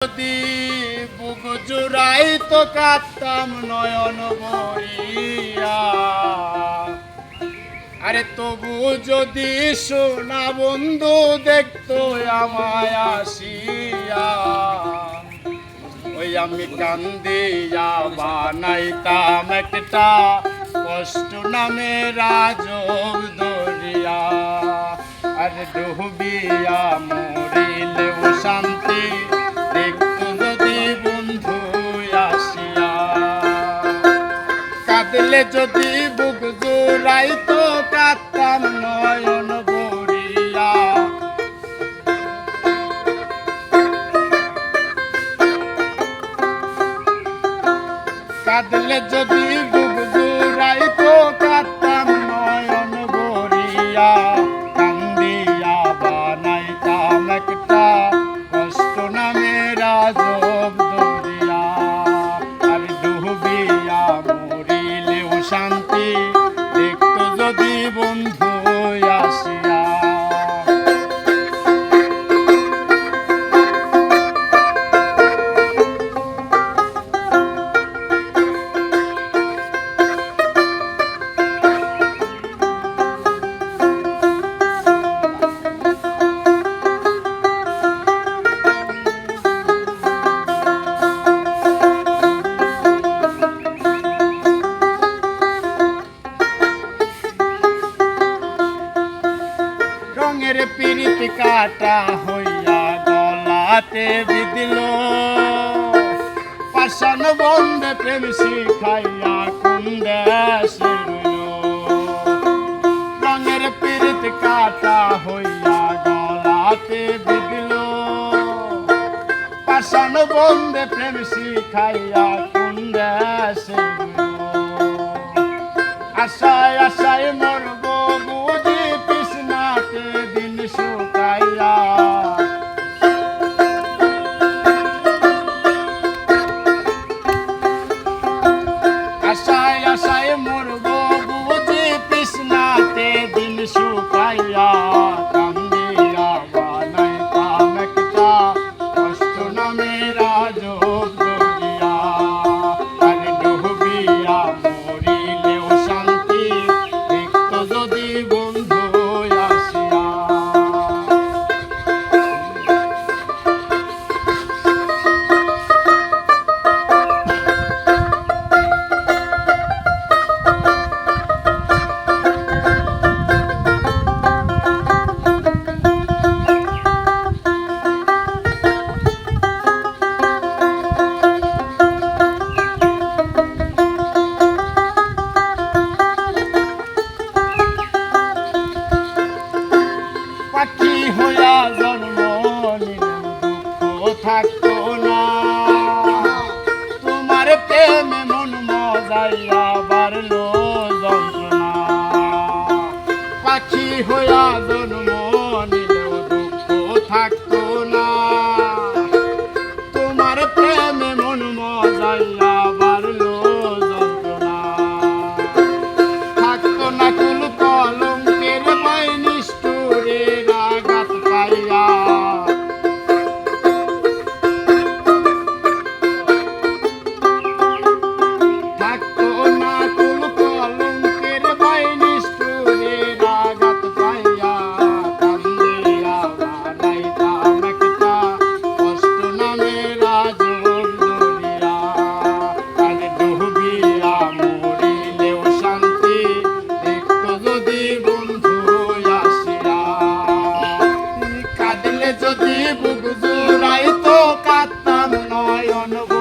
যদি বুক জুড়াই তো কাঁদতাম নয়ন ভরিয়া আরে তবু যদি সোনা বন্ধু দেখতো আমায় আসিয়া, ওই আমি কান্দিয়া বানাইতাম একটা কষ্ট নামে রাজব দরিয়া আর ডুবিয়া মরিলেও শান্তি কাঁদলে যদি বুক জোড়াই তো কাঁদতাম নয়ন কাটা হইয়া গলাতে বিদিল। পাশান বন্ধে প্রেম শিখাইয়া কোন দেশে রইল। রঙের পিরিত কাটা হইয়া গলাতে বিদিল। পাশান বন্ধে প্রেম শিখাইয়া থাকতো না। তোমার প্রেমে মন মজাইয়া বাড়লো যন্ত্রণা। পাখি হইয়া নয়ন